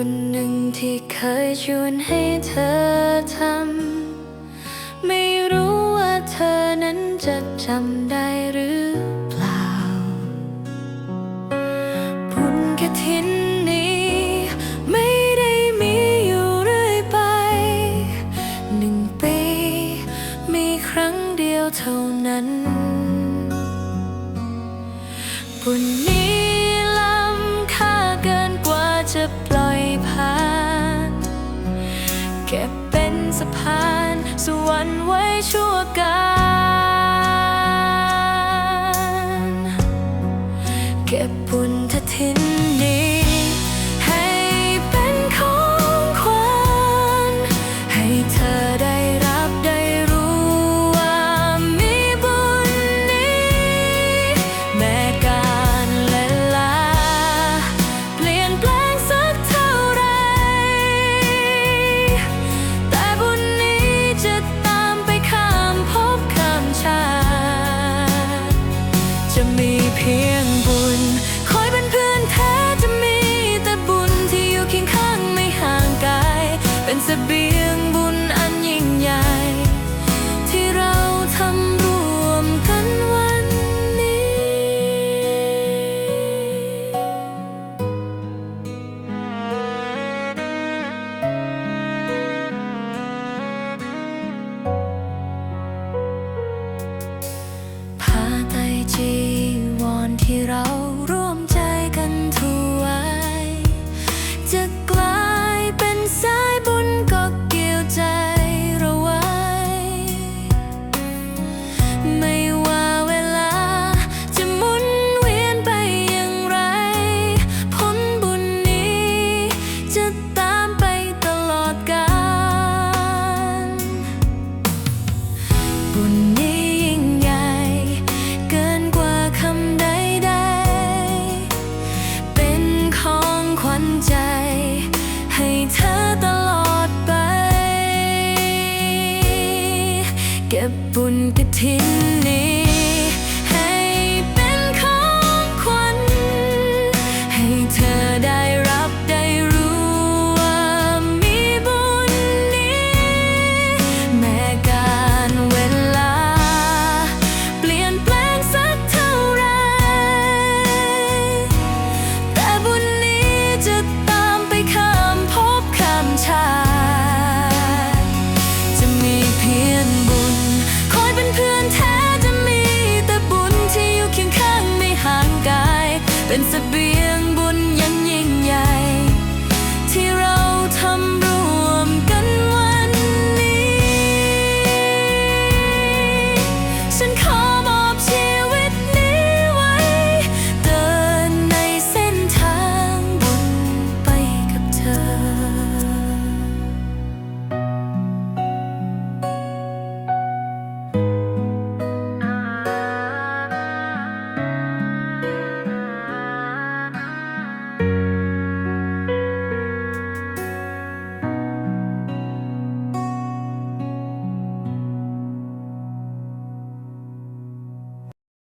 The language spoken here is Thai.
บุญหนึ่งที่เคยชวนให้เธอทำ ไม่รู้ว่าเธอนั้นจะจำได้หรือเปล่า บุญกฐินนี้ไม่ได้มีอยู่เรื่อยไป หนึ่งปี มีครั้งเดียวเท่านั้น บุญนี้ เก็บเป็นสะพานสวรรค์ไว้ชั่วการเก็บบุญทถิน จะมีเพียงบุญ คอยเป็นเพื่อนแท้จะมีแต่บุญที่อยู่เคียงข้างไม่ห่างไกลเป็นสบี ญกฐินนี้ ให้เป็นของขวัญให้เธอได้รับได้รู้ว่ามีบุญนี้ แม้การเวลา เปลี่ยนแปลงสักเท่าไร แต่บุญนี้จะตามไปข้ามภพข้ามชาติ ท้จะ